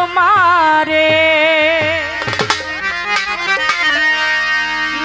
তোমারে।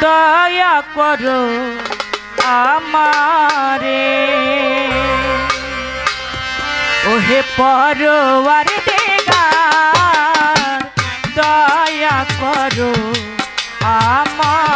দয়া করো আমারে। ওহে পরওয়ার দেগার দয়া করো আমার।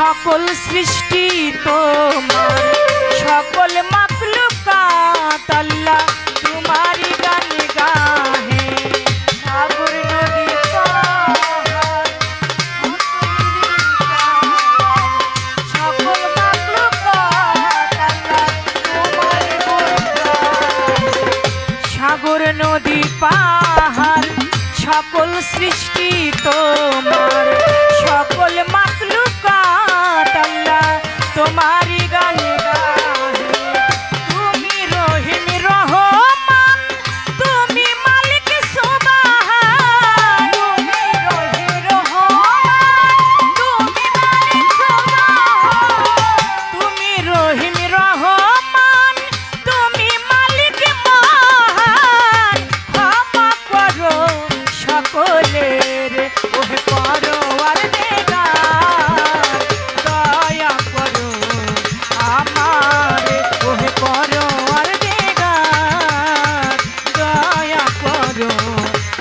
সকল সৃষ্টি তোমার। সকল মাকলুকা তাল্লা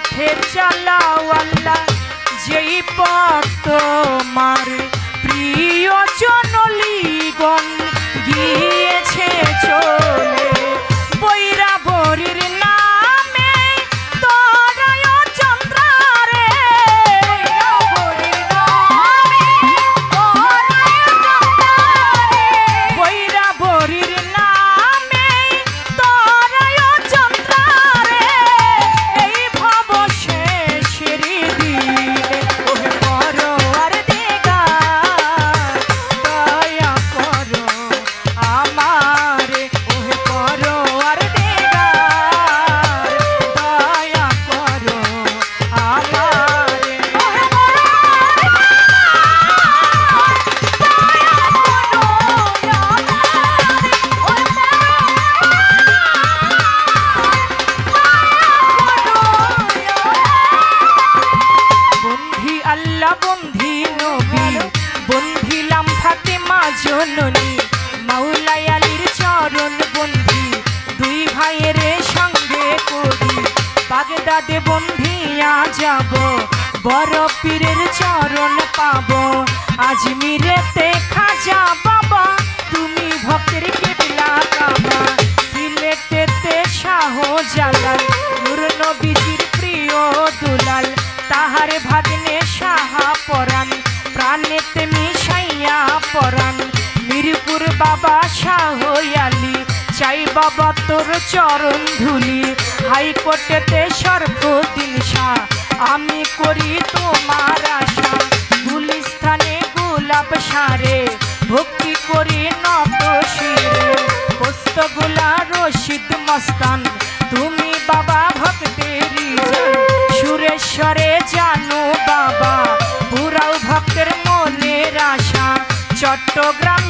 পথে চালাও আল্লাহ যেই পথ তোমার। প্রিয় জনলিগণ গিয়েছে চলে। বাগদাদে বন্ধিয়া যাব, বড় পীরের চরণ পাব। আজমিরেতে খাজা বাবা, তুমি ভক্তের কেবলা কাবা সিলেটেতে শাহ জালাল নূর নবীজির প্রিয় দুলাল। তাহার ভাগ্নে সাহা পরাণ, প্রাণেতে মিশাইয়া পরাণ। মিরপুর বাবা শাহ আলী চাই বাবা তোর চরণ ধুলি। হাইকোর্টেতে সর্বদিন শাহ আমি করি তোমার আশা। গুলিস্থানে গোলাপ সারে। ভক্তি করি নত শিরে রশিদ মস্তান। তুমি বাবা ভক্তেরই জান। সুরেশ্বরে জানো বাবা, পুরাও ভক্তের মনের আশা। চট্টগ্রামে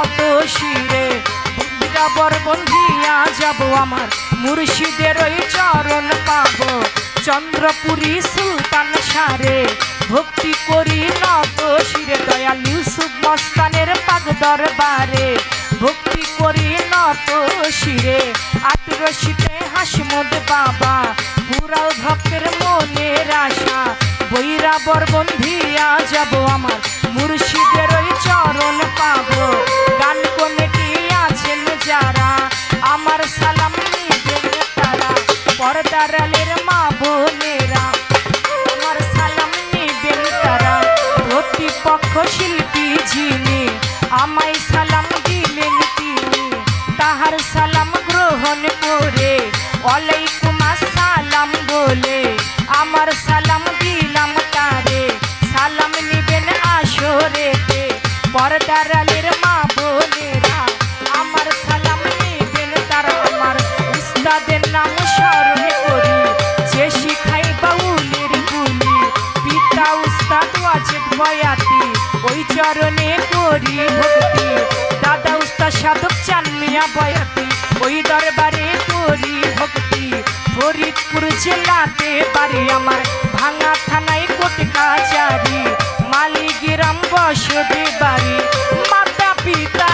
ভক্তি নত শিরে বর বন্ধিয়া যাব আমার, মুর্শিদের চরণ পাবো। চন্দ্রপুরী সুলতান সারে, ভক্তি করি নত শিরে, দয়াল ইউসুফ মস্তানের পাগ দরবারে। ভক্তি করি নত শিরে আতিরশিতে হাসমুদ বাবা। পুরাও ভক্তের মনের আশা, বৈরা বরবন্ধিয়া যাব আমার, মুর্শিদের চরণ পাবো। যিনি আমায় সালাম দিলেন তিনি, তাহার সালাম গ্রহণ করে ওয়ালাইকুম আসসালাম বলে আমার সালাম দিলাম তারে। সালাম নিবেন আসরেতে পর্দারালের মিয়া বয়াতি, ওই দরবারে করি ভক্তি। ফরিদপুর জেলাতে বাড়ি আমার, ভাঙা থানায় কোট কাচারি মালিগ্রাম বসতি বাড়ি মাতা পিতা